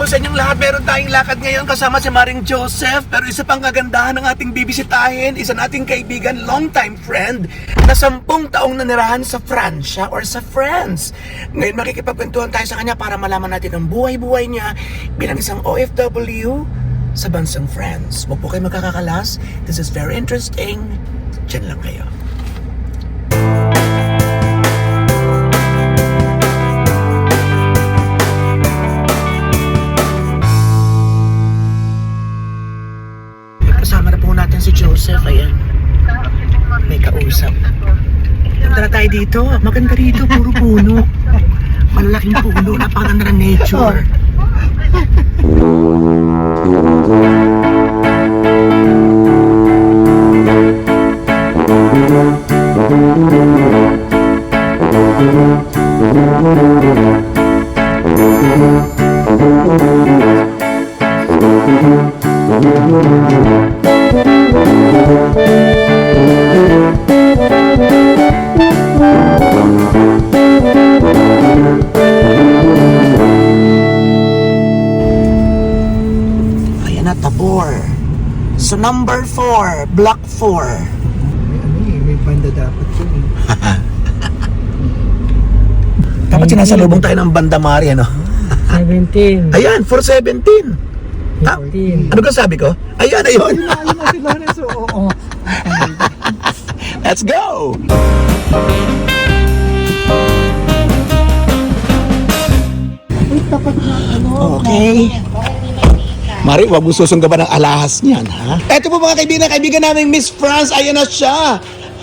po sa inyong lahat. Meron tayong lakad ngayon kasama si Maring Joseph. Pero isa pang kagandahan ng ating bibisitahin, isa nating kaibigan, longtime friend, na sampung taong nanirahan sa Fransya or sa France. Ngayon makikipagkwentuhan tayo sa kanya para malaman natin ang buhay-buhay niya bilang isang OFW sa bansang France. Huwag po kayo magkakakalas. This is very interesting. Diyan lang kayo. Tayo dito. Maganda rito. Puro puno. Malalaking puno. Napakaganda ng nature. Dapat sinasalubong tayo ng Bandamari, ano? 17. Ayan, 417. Ta- 14. ano ka sabi ko? Ayan, ayun. Oo. Let's go! Uy, tapat na ano. Okay. Mari, wag mo susunggaban ng alahas niyan, ha? Eto po mga kaibigan, kaibigan namin Miss France, ayan na siya.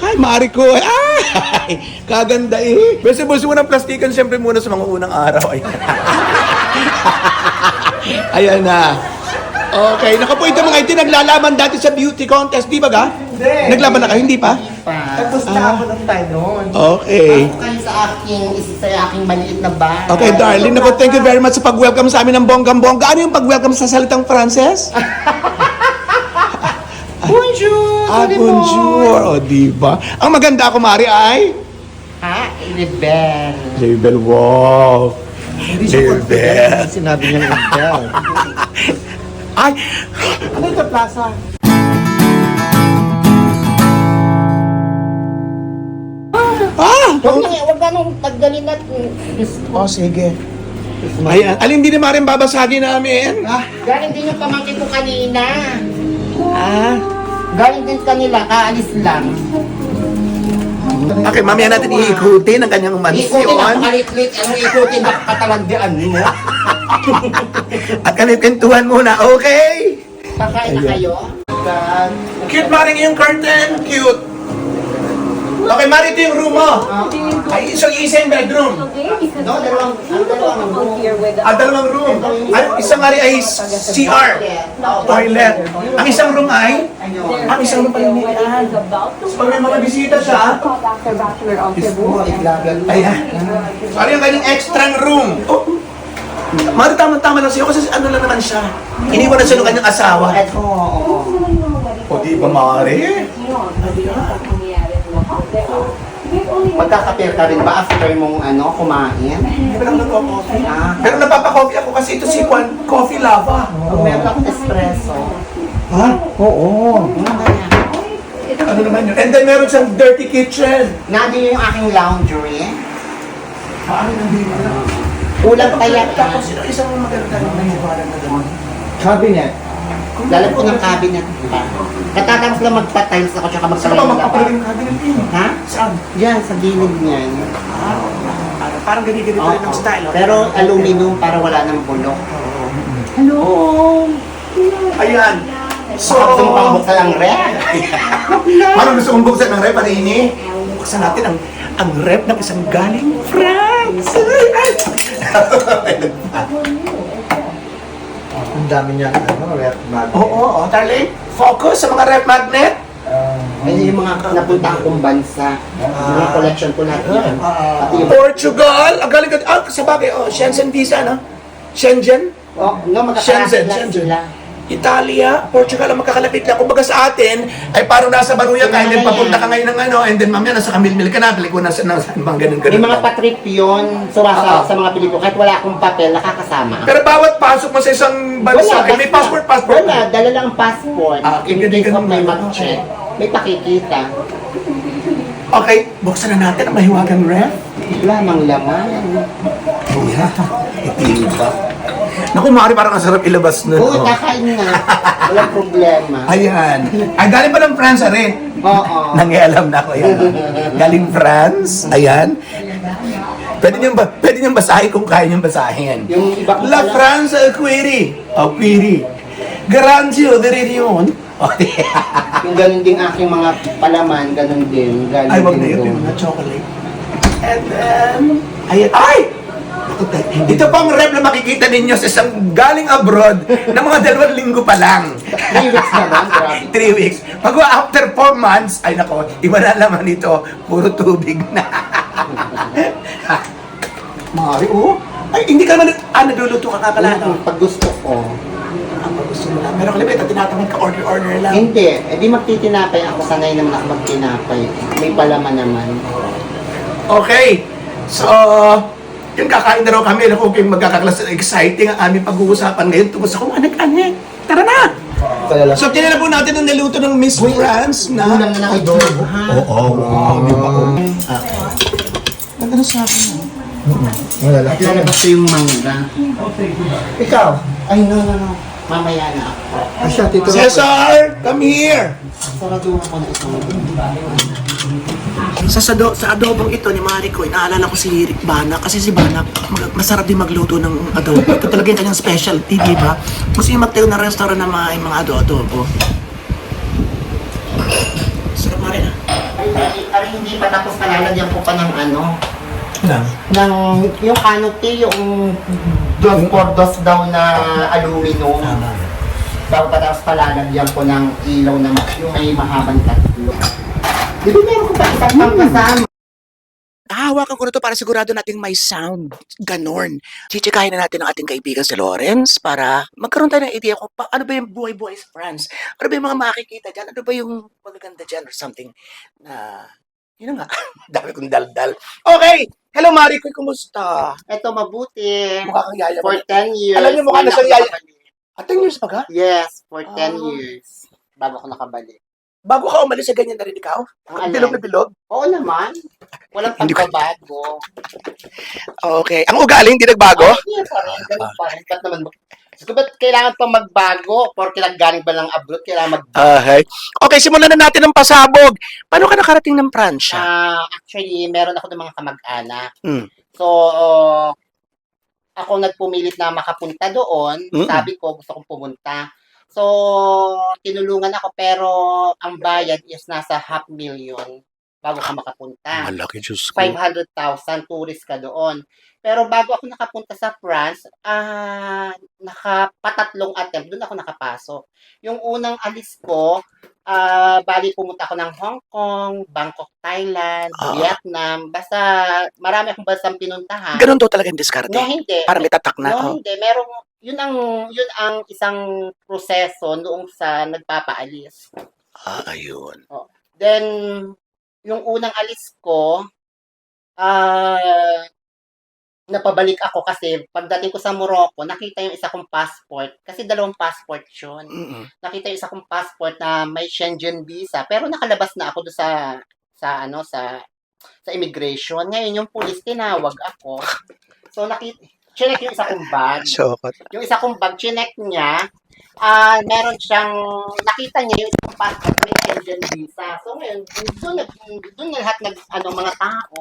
Hi, Mari ko. Ay, kaganda eh. Basta buso mo ng plastikan siyempre muna sa mga unang araw. Ayan, ayan na. Okay, naku po ito mga ito, naglalaban dati sa beauty contest, di ba ga? Hindi. Naglaban na kayo, hindi pa? Tapos na ako ng tayo noon. Okay. Ako kayo sa aking, isa sa aking maliit na bahay. Okay, darling, naku, thank you very much sa pag-welcome sa amin ng bonggang-bongga. Ano yung pag-welcome sa salitang Frances? Bonjour! Ah, bonjour. O, di ba? Ang maganda ako, Mari, ay... Ha? Rebel. Label, wow. Confident. Sinabi niya rebel. Ay, Ano yung plaza? ah! Huwag na, huwag ka nung tagdalin at ko. Oh, sige. Ayan, alin din naman rin babasagin namin? Ah, Galing din yung pamangkin ko kanina. Ah. Galing din kanila, kaalis lang. Okay, mamaya natin iikutin ang kanyang Ikutin mansyon. ang kalit-lit, ang ikutin ang katalagdian mo. At kami pintuhan muna, okay? Kakain na kayo. Cute, Mari, yung curtain. Cute. Okay, Mari, ito yung room mo. Ay, so isa yung bedroom. No, dalawang, ang dalawang room. Ah, dalawang room. Ay, isang ari ay CR. Toilet. Ang isang room ay? Ang isang room ay So, pag may mga bisita siya, ayan. Ano yung kanyang extra room? Oh. Mari, tama-tama lang sa'yo kasi ano lang naman siya. Iniwan na siya ng kanyang asawa. Oo. O, di ba, Mari? Magkakape ka rin ba after mong ano, kumain? Hindi ba lang nagko-coffee? Ah, Pero napapakoffee ako kasi ito si Juan, coffee lava. Pag meron akong espresso. ha? Oo. Ano naman yun? And then meron siyang dirty kitchen. Nandun yung aking laundry. Paano nandito na? Kulang kaya Tapos yung isang maganda na naniwalan na gano'n. Cabinet. Lalap ko ng cabinet pa. Katatapos lang magpa-tiles ako tsaka Saan ba magsalay ng labas. yung cabinet yun? Ha? Saan? Yan, sa gilid niyan. Ah, parang- parang ganito-ganito rin ang style. oh. Pero aluminum para wala ng bulok. Ayan. So, So, gusto mo pang buksan ang rep? Parang gusto kong buksan ng rep, ano ini? Buksan natin ang ang rep ng isang galing France. Ay! Ang dami niya, ano, rep mag. Oo, oo, oh, darling. Focus sa mga rep magnet. Ay, yung mga napuntahan kong bansa. Mga collection ko lahat yan. Pati yung... Portugal. Ang galing ka. Ah, sa bagay, oh, Shenzhen visa, no? Shenzhen? Oh, no, Shenzhen, magkakarami lang Shenzhen. sila. Italia, Portugal ang magkakalapit lang. Kumbaga sa atin, ay parang nasa Baruya ka, and then papunta ka ngayon ng ano, and then mamaya nasa Kamilmil ka na, ko na sa nasa bang ganun ganun. May mga patrip yun, sumasa sa mga pelikula. Kahit wala akong papel, nakakasama. Pero bawat pasok mo sa isang bansa, ay may passport, passport. Wala, dala lang ang passport. Ah, In case of may mag-check, may pakikita. Okay, buksan na natin ang mahiwagang ref. Wala mang laman. Iba. Naku, Mari, parang ang sarap ilabas nun. Oo, oh. kakain na. Walang problema. Ayan. Ay, galing pa ng France, are. Oo. Nangialam na ako yan. Galing France. Ayan. Pwede niyong, ba, pwede niyong basahin kung kaya niyong basahin. Yung iba ko La pala- France Query. Oh, query. Garanzio de Reunion. Oh, Yung ganun din aking mga palaman, ganun din. Galing Ay, wag na yun. Yung mga chocolate. And then, ayan. Ay! Ito pang rep na makikita ninyo sa isang galing abroad na mga dalawang linggo pa lang. Three weeks naman, grabe. Three weeks. Pag after four months, ay nako, iba na naman ito. Puro tubig na. Mari, oh. Ay, hindi ka naman, ah, nagluluto ka kakala, no? Pag gusto ko. Ang gusto mo lang. Pero kalimit, tinatamad ka order-order lang. Hindi, edi magtitinapay ako. Sanay naman ako magtinapay. May palaman naman. Okay. So, yung kakain na raw kami, naku, kung magkakaklas, exciting ang aming pag-uusapan ngayon tungkol sa kung anak-anak. Tara na! So, tinan na po natin ang naluto ng Miss France na... Kulang na adobo? Oo, oh, wow, di ba? Ah. Ganda na sa akin. ah. Wala At lalabas ko yung mangga. Ikaw. Ay, no, no, no. Mamaya na ako. Asya, tito. Cesar, come here! Saraduhan ko na itong Sa, sado, sa adobong ito ni Marico, inaalala ko si Rick Bana kasi si Bana mag- masarap din magluto ng adobo. Ito talaga yung kanyang specialty, di ba? Gusto niya magtayo ng restaurant na may mga ado-adobo. Sarap na rin ah. Hindi pa tapos palalagyan ko pa ng ano, Lang. ng yung canopy, yung dos por dos daw na aluminum. Bago pa tapos palalagyan ko ng ilaw na yung may mahabang tatlo. Di ba meron ko pa isang pang kasama? Hahawakan ko na to para sigurado nating may sound. Ganon. Chichikahin na natin ang ating kaibigan si Lawrence para magkaroon tayo ng idea kung pa, ano ba yung buhay-buhay sa France. Ano ba yung mga makikita dyan? Ano ba yung magaganda dyan or something na... Yun na nga. Dami kong daldal. Okay! Hello, Maricoy. Kumusta? Ito mabuti. Mukha kang yaya. For 10 years. Alam niyo, mukha na siyang yaya. At 10 years pa ka? Yes, for 10 Ah. years. Bago ako nakabalik. Bago ka umalis sa ganyan na rin ikaw? Ang Bilog na bilog? Oo naman. Walang Hindi ko- pagbabago. Okay. Ang ugali hindi nagbago? Ay, hindi pa rin. Ganun pa rin. Ba't naman mag- ko, ba't kailangan pa magbago? Porque naggaling ba ng abroad, kailangan magbago? Okay. Okay, simulan na natin ang pasabog. Paano ka nakarating ng Pransya? Ah, actually, meron ako ng mga kamag-anak. Mm. So, ako nagpumilit na makapunta doon. Mm. Sabi ko, gusto kong pumunta. So, tinulungan ako pero ang bayad is nasa half million bago ka makapunta. Malaki, Diyos ko. 500,000 tourist ka doon. Pero bago ako nakapunta sa France, ah nakapatatlong attempt, doon ako nakapasok. Yung unang alis ko, ah bali pumunta ako ng Hong Kong, Bangkok, Thailand, Ah. Vietnam, basta marami akong bansang pinuntahan. Ganun daw talaga yung diskarte. No, hindi. Para may tatak na. No, oh. hindi. Merong, yun ang, yun ang isang proseso noong sa nagpapaalis. Ah, ayun. Then, yung unang alis ko, ah napabalik ako kasi pagdating ko sa Morocco, nakita yung isa kong passport. Kasi dalawang passport yun. Mm-mm. Nakita yung isa kong passport na may Schengen visa. Pero nakalabas na ako do sa, sa ano, sa, sa immigration. Ngayon, yung police, tinawag ako. So, nakita, chinek yung isa kong bag. Yung isa kong bag, chinek niya, ah meron siyang, nakita niya yung isang passport may Schengen visa. So ngayon, doon, doon lahat nag, ano, mga tao,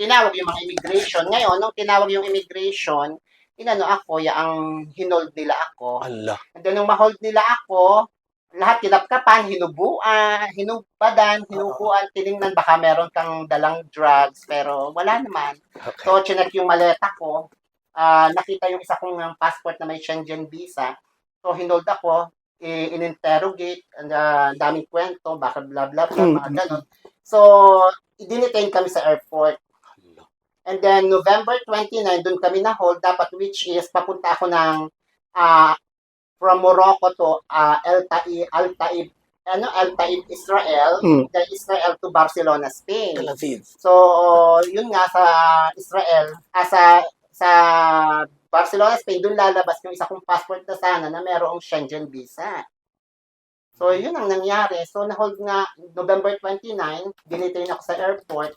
tinawag yung mga immigration. Ngayon, nung tinawag yung immigration, inano ako, ya ang hinold nila ako. Allah. And then, nung ma-hold nila ako, lahat kinapkapan, hinubuan, hinubadan, hinubuan, tiningnan, baka meron kang dalang drugs, pero wala naman. Okay. So, chinek yung maleta ko. Ah, nakita yung isa kong um, passport na may Schengen visa. So, hinold ako, in-interrogate, and uh, daming kwento, baka bla bla bla, Mm. mga ganun. So, i-detain kami sa airport. And then, November 29, doon kami na hold, dapat which is, papunta ako ng ah from Morocco to uh, El Taib, Al Taib, ano, El Taib, Israel, Mm. then Israel to Barcelona, Spain. Tel Aviv. So, yun nga sa Israel, ah, sa, sa Barcelona, Spain, doon lalabas yung isa kong passport na sana na merong Schengen visa. So, yun ang nangyari. So, na-hold nga November 29, dinitain ako sa airport.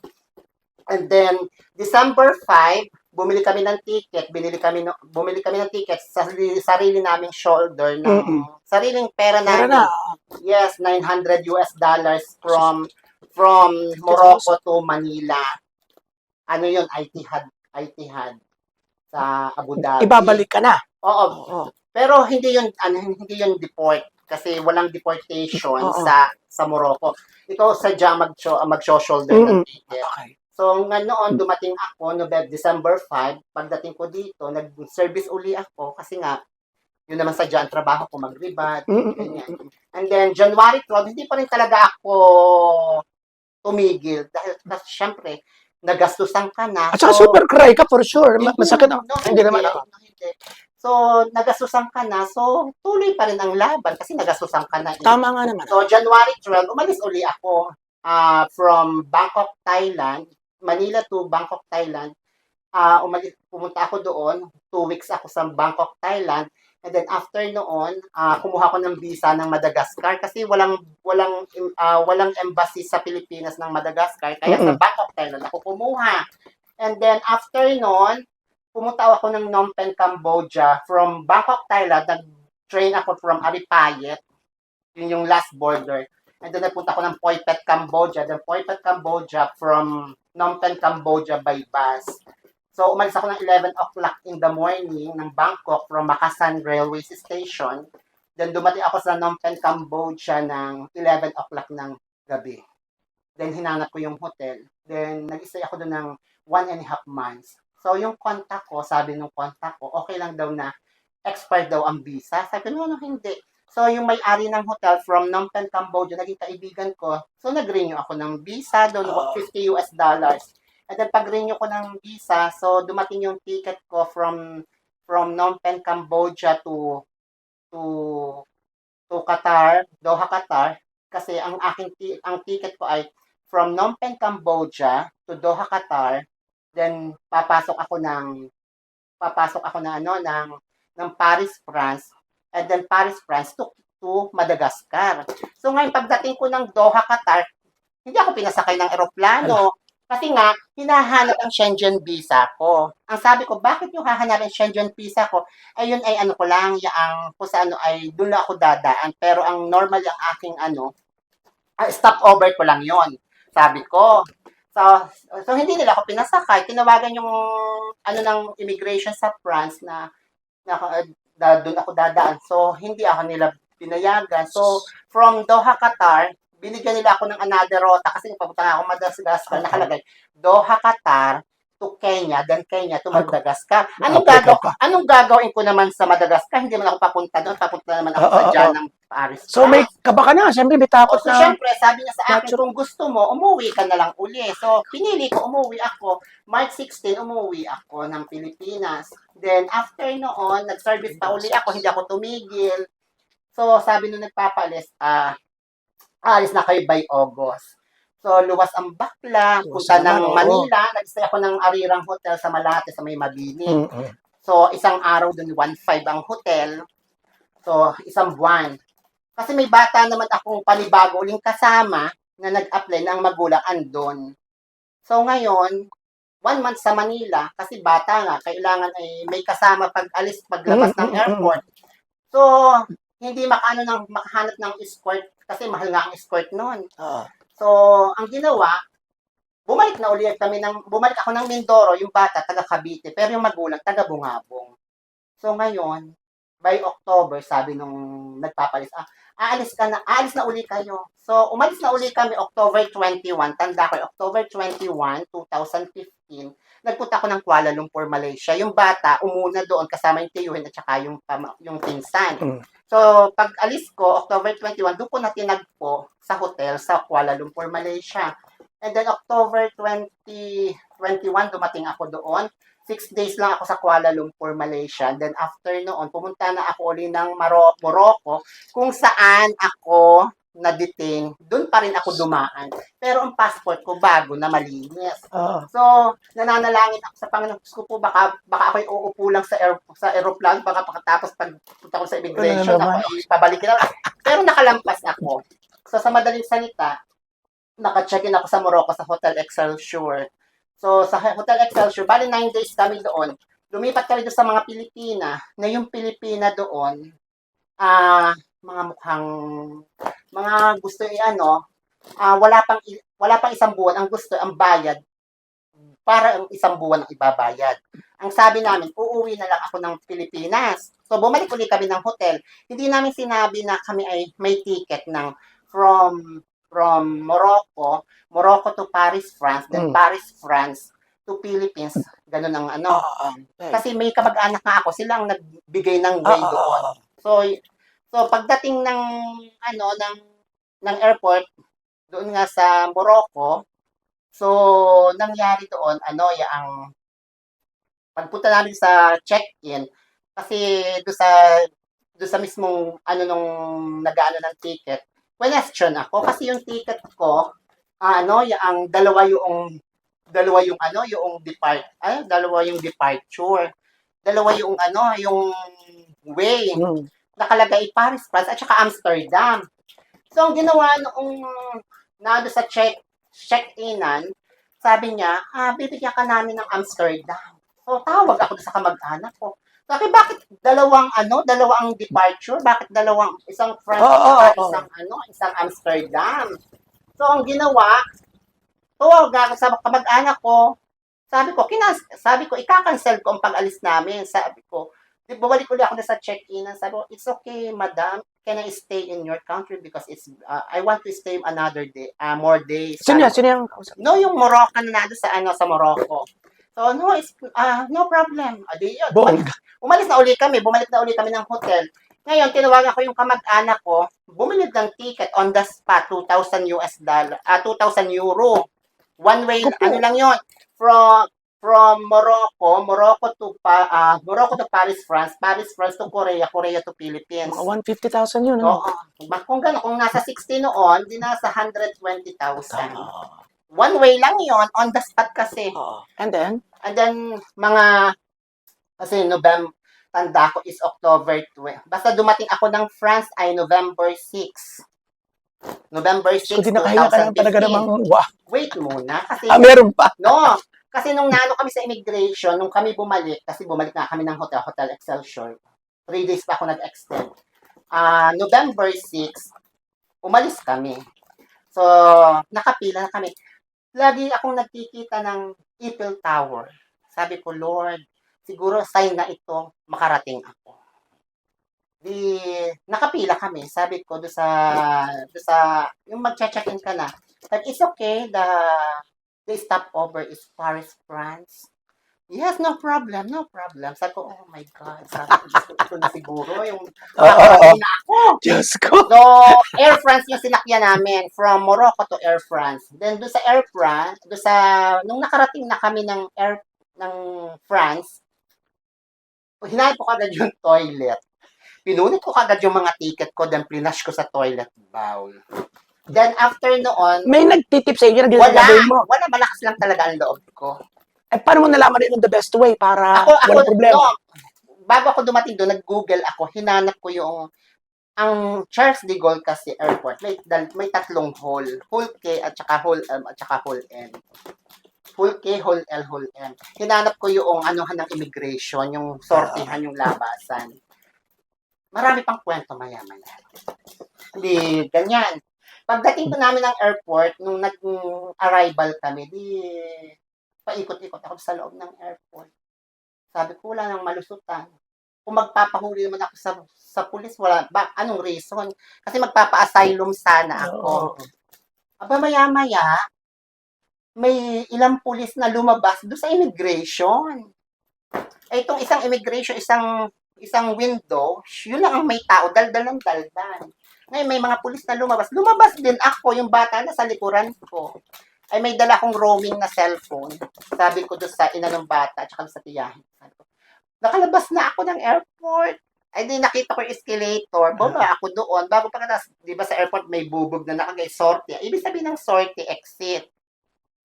And then, December 5, bumili kami ng ticket, binili kami no, bumili kami ng ticket sa sarili, sarili naming shoulder ng Mm-mm. sariling pera namin. na. Yes, 900 US dollars from from Morocco to Manila. Ano yun? Itihad. Itihad. Sa Abu Dhabi. Ibabalik ka na. Oo. Oo. Pero hindi yun, ano, hindi yun deport. Kasi walang deportation Oo. sa sa Morocco. Ito sa mag mag-shoulder ng Mm-mm. ticket. Okay. So, nga noon, dumating ako, November, December 5, pagdating ko dito, nag-service uli ako kasi nga, yun naman sa ang trabaho ko, ganyan. And then, January 12, hindi pa rin talaga ako tumigil. Dahil, kasi syempre, nagastusan ka na. At saka So, super cry ka for sure. Ma- Masakit na. No, Hindi naman ako. no, hindi. So, nagastusan ka na. So, tuloy pa rin ang laban kasi nagastusan ka na. eh. Tama nga naman. So, January 12, umalis uli ako ah, from Bangkok, Thailand, Manila to Bangkok, Thailand. Ah, umalis, pumunta ako doon. Two weeks ako sa Bangkok, Thailand. And then after noon, ah, kumuha ko ng visa ng Madagascar kasi walang walang ah, walang embassy sa Pilipinas ng Madagascar kaya sa Mm-mm. Bangkok, Thailand ako kumuha. And then after noon, pumunta ako ng Phnom Penh, Cambodia. From Bangkok, Thailand, nag-train ako from Aripayet. Yun yung last border. And then nagpunta ako ng Poipet, Cambodia. Then Poipet, Cambodia from Phnom Penh, Cambodia by bus. So, umalis ako ng 11 o'clock in the morning ng Bangkok from Makasan Railway Station. Then dumating ako sa Phnom Penh, Cambodia ng 11 o'clock ng gabi. Then hinanap ko yung hotel. Then nag-stay ako doon ng one and a half months. So, yung contact ko, sabi nung contact ko, okay lang daw na expired daw ang visa. Sabi ko, no, no, hindi. So, yung may-ari ng hotel from Phnom Penh, Cambodia, naging kaibigan ko. So, nag-renew ako ng visa, doon Oh. 50 US dollars. And then, pag-renew ko ng visa, so, dumating yung ticket ko from from Phnom Penh, Cambodia to to to Qatar, Doha, Qatar. Kasi ang aking ti- ang ticket ko ay from Phnom Penh, Cambodia to Doha, Qatar. Then, papasok ako ng papasok ako na ano ng ng Paris, France. And then Paris, France to to Madagascar. So ngayon pagdating ko ng Doha, Qatar, hindi ako pinasakay ng eroplano. Kasi nga, hinahanap ang Schengen visa ko. Ang sabi ko, bakit yung hahanap ang Schengen visa ko? Ayun ay ano ko lang, yung kung sa ano ay doon lang ako dadaan. Pero ang normal yung aking ano, stopover ko lang yon Sabi ko. So, so hindi nila ako pinasakay. Tinawagan yung ano ng immigration sa France na na, na doon ako dadaan. So, hindi ako nila pinayagan. So, from Doha, Qatar, binigyan nila ako ng another rota kasi papunta nga ako Madagascar, nakalagay Doha, Qatar to Kenya, then Kenya to Madagascar. Anong gagaw anong gagawin ko naman sa Madagascar? Hindi man ako papunta doon, papunta naman ako Oo, sa dyan oo. ng Paris. So may kaba ka na. Siyempre may takot so, na. syempre, sabi niya sa akin, Natural. kung gusto mo, umuwi ka na lang uli. So, pinili ko, umuwi ako. March 16, umuwi ako ng Pilipinas. Then, after noon, nag-service pa uli ako, hindi ako tumigil. So, sabi nung nagpapalis, ah, alis na kayo by August. So, luwas ang bakla, Luwas punta ng. Manila, nag-stay ako ng Arirang Hotel sa Malate, sa may Mabini. Mm-mm. So, isang araw dun, 1.5 ang hotel. So, isang buwan. Kasi may bata naman akong panibago uling kasama na nag-apply na ang magulang andon. So, ngayon, one month sa Manila, kasi bata nga, kailangan ay may kasama pag alis, paglabas ng Mm, mm, mm. airport. So, hindi makaano ng makahanap ng escort kasi mahal nga ang escort noon. Oo. So, ang ginawa, bumalik na ulit kami ng, bumalik ako ng Mindoro, yung bata, taga Cavite, pero yung magulang, taga Bungabong. So, ngayon, by October, sabi nung nagpapalis, ah, aalis ka na, aalis na uli kayo. So, umalis na uli kami October 21, tanda ko, October 21, 2015, nagpunta ako ng Kuala Lumpur, Malaysia. Yung bata, umuna doon kasama yung tiyuhin at saka yung, yung pinsan. Mm. So, pag alis ko, October 21, doon ko na tinagpo sa hotel sa Kuala Lumpur, Malaysia. And then October 20, 21, dumating ako doon. six days lang ako sa Kuala Lumpur, Malaysia. Then after noon, pumunta na ako uli ng Maro- Morocco kung saan ako na-detain. Doon pa rin ako dumaan. Pero ang passport ko bago na malinis. Ah. So, nananalangin ako sa Panginoon. Diyos ko po, baka, baka ako'y uupo lang sa, air, sa aeroplano, baka pagkatapos pag punta ko sa immigration, Ano ako pabalikin lang. Pero nakalampas ako. So, sa madaling salita, naka-check-in ako sa Morocco sa Hotel Excelsior. So, sa Hotel Excelsior, bali 9 days kami doon. Lumipat kami doon sa mga Pilipina, na yung Pilipina doon, ah, mga mukhang, mga gusto i-ano, ah, wala pang wala pang isang buwan ang gusto ang bayad para ang isang buwan ang ibabayad. Ang sabi namin, uuwi na lang ako ng Pilipinas. So bumalik ulit kami ng hotel. Hindi namin sinabi na kami ay may ticket ng from from Morocco, Morocco to Paris, France, then Mm. Paris, France to Philippines. Ganun ang ano. Kasi may kamag-anak nga ako, sila ang nagbigay ng way doon. So, so pagdating ng ano ng ng airport doon nga sa Morocco, so nangyari doon ano yung pagpunta namin sa check-in kasi doon sa doon sa mismong ano nung nag-ano ng ticket, question ako. Kasi yung ticket ko ano yung dalawa yung dalawa yung ano yung depart ay dalawa yung departure. Dalawa yung ano yung way. Hmm. Nakalagay Paris, France, at saka Amsterdam. So, ang ginawa noong nado sa check, check-inan, sabi niya, ah, bibigyan ka namin ng Amsterdam. So, tawag ako sa kamag-anak ko. Sabi, bakit dalawang ano, dalawang departure? Bakit dalawang, isang France, at oo, oo. isang ano, isang Amsterdam? So, ang ginawa, tawag ako sa kamag-anak ko, sabi ko, kinas sabi ko, ika-cancel ko ang pag-alis namin. Sabi ko, Di bumalik ulit ako na sa check-in. and Sabi ko, it's okay, madam. Can I stay in your country because it's uh, I want to stay another day, uh, more days. Sino yan? Sino yung No, yung Moroccan na nado sa ano sa Morocco. So, no, it's, uh, no problem. Adi yun. Bong. Umalis na uli kami. Bumalik na uli kami ng hotel. Ngayon, tinawagan ko yung kamag-anak ko. Bumili ng ticket on the spot, 2,000 US dollar, ah 2,000 euro. One way, ano lang yun, from from Morocco, Morocco to pa, ah, Morocco to Paris, France, Paris, France to Korea, Korea to Philippines. Mga 150,000 yun. Oo. Ano? Ba- Kung gano'n, kung nasa 60 noon, di nasa 120,000. Tama. One way lang yon on the spot kasi. Oo. And then? And then, mga, kasi November, tanda ko is October 20. Basta dumating ako ng France ay November 6. November 6, So, di nakahinga ka lang talaga 2015. namang, wow. Wait muna, kasi, Ah, meron pa. no, kasi nung nano kami sa immigration, nung kami bumalik, kasi bumalik na kami ng hotel, Hotel Excelsior, three days pa ako nag-extend. Ah, November 6, umalis kami. So, nakapila na kami. Lagi akong nagkikita ng Eiffel Tower. Sabi ko, Lord, siguro sign na ito, makarating ako. Di, nakapila kami. Sabi ko, do sa, do sa, yung mag-check-in ka na. Sabi, it's okay, the, the stopover is Paris, France. Yes, no problem, no problem. Sabi ko, oh my God. Sabi ko, ko, na siguro. Yung, nakarating na ako. Diyos ko. So, Air France yung sinakyan namin from Morocco to Air France. Then doon sa Air France, doon sa nung nakarating na kami ng Air ng France, hinayap ko kagad yung toilet. Pinunit ko kagad yung mga ticket ko, then plinash ko sa toilet bowl. Then after noon, May nagtitip sa inyo na wala, ginagawin mo. wala, malakas lang talaga ang loob ko. Eh, paano mo nalaman rin yung the best way para Ako, ako, walang problema? no, bago ako dumating doon, nag-google ako, hinanap ko yung ang Charles de Gaulle kasi airport, may, dal- may tatlong hall. Hall K at saka hall M at saka hall N. Hall K, hall L, hall M. Hinanap ko yung anuhan ng immigration, yung sortihan, yung labasan. Marami pang kwento maya-maya. Hindi, ganyan. Pagdating ko namin ng airport, nung nag-arrival kami, di paikot-ikot ako sa loob ng airport. Sabi ko, wala nang malusutan. Kung magpapahuli naman ako sa sa pulis, wala. Ba, anong reason? Kasi magpapa-asylum sana ako. Aba, maya-maya, may ilang pulis na lumabas doon sa immigration. Eh, itong isang immigration, isang isang window, yun lang ang may tao, daldal ng daldal. Ngayon, may mga pulis na lumabas. Lumabas din ako, yung bata na sa likuran ko. ay may dala kong roaming na cellphone. Sabi ko doon sa ina ng bata, tsaka sa tiyahin. Nakalabas na ako ng airport. Ay di nakita ko yung escalator. Baba ako doon. Bago pa katas, di ba sa airport may bubog na nakagay sortie. Ibig sabihin ng sortie, exit.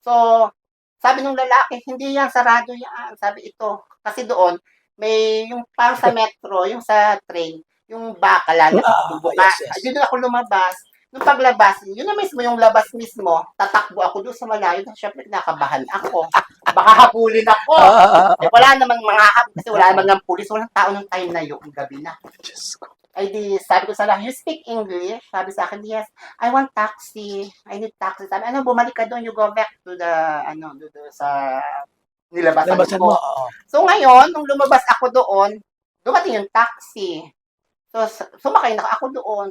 So, sabi nung lalaki, hindi yan, sarado yan. Sabi ito. Kasi doon, may yung parang sa metro, yung sa train, yung baka lalabas, Ah, yung buka. yes, yes. Doon ako lumabas. Nung paglabas, yun na mismo, yung labas mismo, tatakbo ako doon sa malayo. Siyempre, nakabahan ako. Baka habulin ako. Ah, ah, ah, Eh, wala namang mga hap, kasi wala namang ng pulis, walang tao ng time na yun, gabi na. Diyos ko. Ay di, sabi ko sa lang, you speak English? Sabi sa akin, yes, I want taxi. I need taxi. Sabi, ano, bumalik ka doon, you go back to the, ano, do, do, sa nilabasan Labasan mo. mo. So ngayon, nung lumabas ako doon, dumating yung taxi. So, sumakay na ako doon.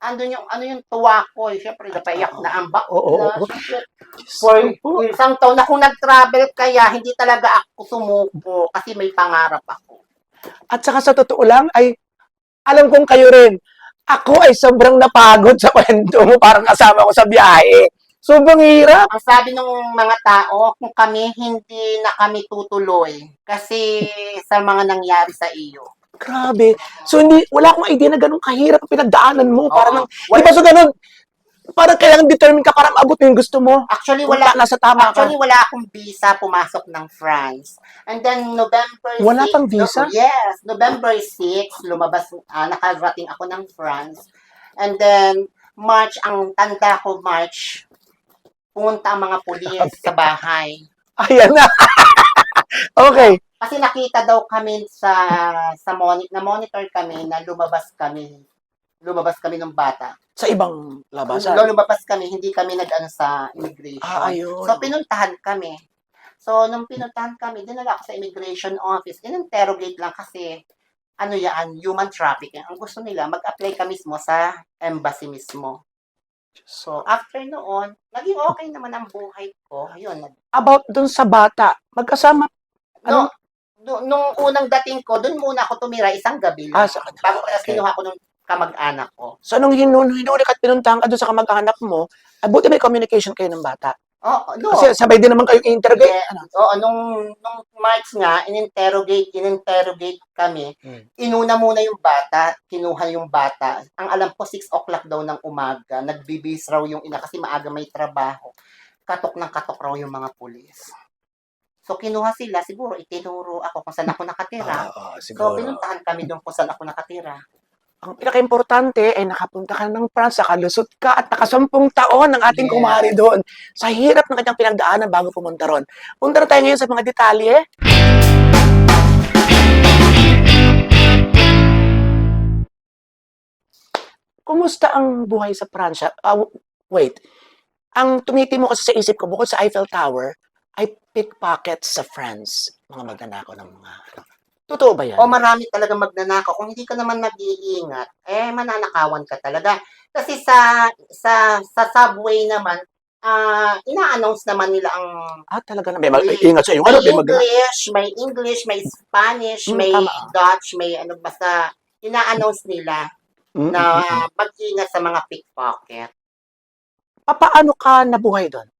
Andun yung, ano yung tuwa ko. eh. Siyempre, napaiyak na ang bak Oo, oo. Diyos for, for isang taon na kung nag-travel kaya, hindi talaga ako sumuko kasi may pangarap ako. At saka sa totoo lang, ay alam kong kayo rin. Ako ay sobrang napagod sa kwento mo. Parang kasama ko sa biyahe. Sobrang hirap. Ang sabi ng mga tao, kung kami hindi na kami tutuloy kasi sa mga nangyari sa iyo. Grabe. So, hindi, wala akong idea na ganun kahirap ang pinagdaanan mo. Parang, Oo. di ba so ganun? Parang kailangan determine ka para maabot mo yung gusto mo. Actually, Kung wala ta- nasa tama ka. Actually, wala akong visa pumasok ng France. And then, November Wala 6 pang visa? no- yes. November 6, lumabas, ah, nakarating ako ng France. And then, March, ang tanda ko, March, pumunta ang mga pulis sa bahay. Ayan na. okay. Kasi nakita daw kami sa, sa moni- na monitor kami na lumabas kami. Lumabas kami ng bata. Sa ibang labasan. Nung lumabas kami, hindi kami nag-ano sa immigration. Ah, ayun. So, pinuntahan kami. So, nung pinuntahan kami, dinala ako sa immigration office. In-interrogate lang kasi, ano yan, human trafficking. Ang gusto nila, mag-apply ka mismo sa embassy mismo. So, after noon, naging okay naman ang buhay ko. Ayun, About dun sa bata. Magkasama. No, Ano? no- nung unang dating ko, doon muna ako tumira isang gabi lang. Ah, sa kanila. Bago kaya Okay. kinuha ko nung kamag-anak ko. So, nung hinun, hinulik at pinuntahan ka doon sa kamag-anak mo, ay buti may communication kayo ng bata. Oh, no. Kasi sabay din naman kayong interrogate. Yeah. Ano? Oo, nung, nung March nga, in-interrogate, in-interrogate kami. Hmm. Inuna muna yung bata, kinuha yung bata. Ang alam ko, 6 o'clock daw ng umaga. Nagbibis raw yung ina kasi maaga may trabaho. Katok ng katok raw yung mga pulis. So, kinuha sila. Siguro, itinuro ako kung saan ako nakatira. Oo, so, pinuntahan kami doon kung saan ako nakatira. Ang pinaka-importante ay nakapunta ka ng France, nakalusot ka at nakasampung taon ng ating Yes. kumari doon. Sa hirap ng kanyang pinagdaanan bago pumunta ron. Punta na tayo ngayon sa mga detalye. Kumusta ang buhay sa Pransya? Ah, w- wait. Ang tumitimo kasi sa isip ko, bukod sa Eiffel Tower, ay pickpockets sa France. Mga magnanakaw ng mga... ano. Totoo ba yan? O marami talaga magnanakaw. Kung hindi ka naman nag-iingat, eh mananakawan ka talaga. Kasi sa sa sa subway naman, ah ina-announce naman nila ang Ah, talaga na. May mag- ingat sa inyo. Ano, may may mag- English, may English, may Spanish, Hmm, may tama. Dutch, may ano basta ina-announce nila Mm, na mm, mm, mm. mag-ingat sa mga pickpocket. Pa- Paano ka nabuhay doon?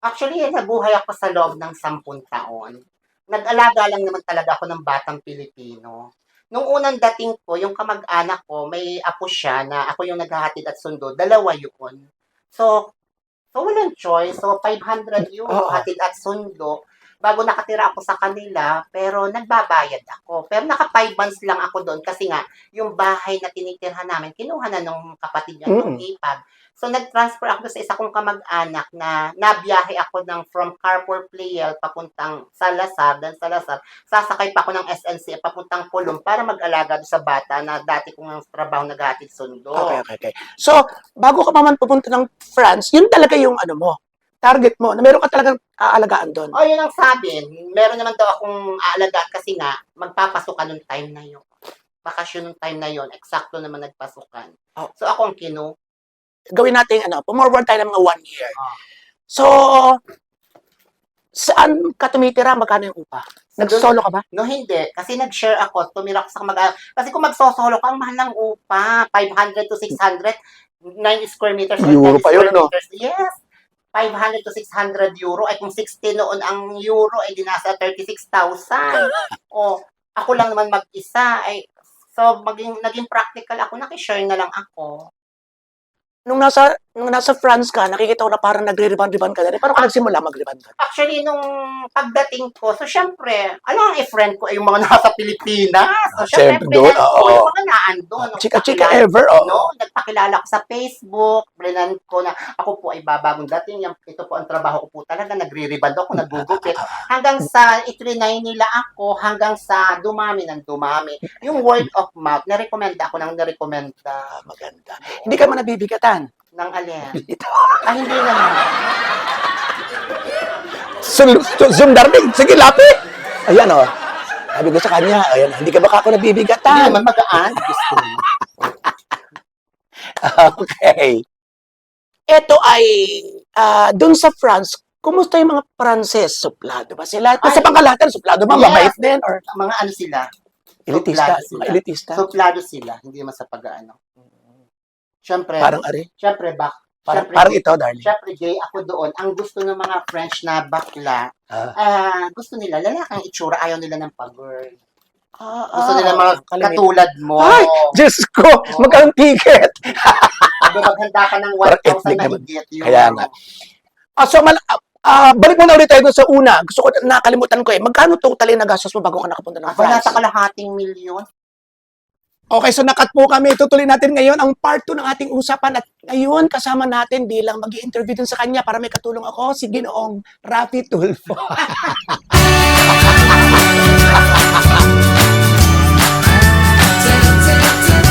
Actually, nabuhay ako sa loob ng sampun taon. Nag-alaga lang naman talaga ako ng batang Pilipino. Nung unang dating ko, yung kamag-anak ko, may apo siya na ako yung naghahatid at sundo. Dalawa yun. So, so walang choice. So, 500 yung Oo. hatid at sundo. Bago nakatira ako sa kanila, pero nagbabayad ako. Pero naka 5 months lang ako doon kasi nga, yung bahay na tinitirhan namin, kinuha na nung kapatid niya, Mm. nung ipag. So, nag-transfer ako sa isa kong kamag-anak na nabiyahe ako ng from Carrefour Playel papuntang Salazar, then Salazar, sasakay pa ako ng SNC papuntang Pulong para mag-alaga sa bata na dati kong trabaho naghatid sundo. Okay, okay, okay. So, bago ka pa man pupunta ng France, yun talaga yung ano mo, target mo, na meron ka talagang aalagaan doon. O, yun ang sabi. Meron naman daw akong aalagaan kasi nga, magpapasukan nung time na yun. Bakasyon nung time na yun, eksakto naman nagpasukan. Oh. So, ako ang kinu. Gawin natin, ano, pumorward tayo ng mga one year. Ah. So, saan ka tumitira? Magkano yung upa? Nag-solo ka ba? No, hindi. Kasi nag-share ako, tumira ako sa mag Kasi kung magsosolo ka, ang mahal ng upa. 500 to 600. 9 square meters. Euro 10 pa yun, ano? Yes. 500 to 600 euro. Ay kung 60 noon ang euro, ay di nasa 36,000. o, ako lang naman mag-isa. Ay, so, maging, naging practical ako. Nakishare na lang ako. Nung nasa, nung nasa France ka, nakikita ko na parang nagre-riban-riban ka na rin. Paano ka nagsimula mag-riban ka? Actually, nung pagdating ko, so syempre, ano ang i-friend ko ay yung mga nasa Pilipinas. So, Syempre, syempre, doon, oo. ko yung mga naandun. Nung Chika-chika ever, oh. Nagpakilala ko sa Facebook, blinan ko na ako po ay babagong dating, ito po ang trabaho ko po talaga, nagre-riband ako, nagugupit. Hanggang sa itrinay nila ako, hanggang sa dumami ng dumami. Yung word of mouth, narekomenda ako ng narekomenda maganda. Hindi ka man nabibigatan. ng alin. Ito. Ah, hindi naman. Zoom, zoom darling. Sige, lapit. Ayan, oh. Sabi ko sa kanya, ayan, hindi ka baka ako Hindi nabibigatan. naman magaan. Gusto mo. Okay. Ito ay, ah, dun sa France, kumusta yung mga Pranses? Suplado ba sila? Kasi Ay. pangkalahatan, suplado ba? Yes. Mabait din? Or Mga ano sila, elitista? Suplado sila. Elitista? suplado sila, hindi naman sa pag-ano. Siyempre, Parang ari? siyempre, bak, Parang, Siyempre, parang ito, darling. Siyempre, gay ako doon. Ang gusto ng mga French na bakla, Ah. ah, gusto nila, lalakang itsura, ayaw nila ng pag-girl. Ah, Gusto nila mga kalimit. katulad mo. Ay! Diyos ko, magkano ticket? Sabi, maghanda ka ng Parang 1,000 ethnic na higit. Yun, Kaya nga. Ah, so, mal- ah, ah, balik mo na ulit tayo dun sa una. Gusto ko, nakalimutan ko eh. Magkano totally nagastos mo bago ka nakapunta ng Ako nasa France? kalahating milyon. Okay, so nakat po kami. Tutuloy natin ngayon ang part 2 ng ating usapan. At ngayon, kasama natin bilang mag interview din sa kanya para may katulong ako, si Ginoong Rafi Tulfo. Santa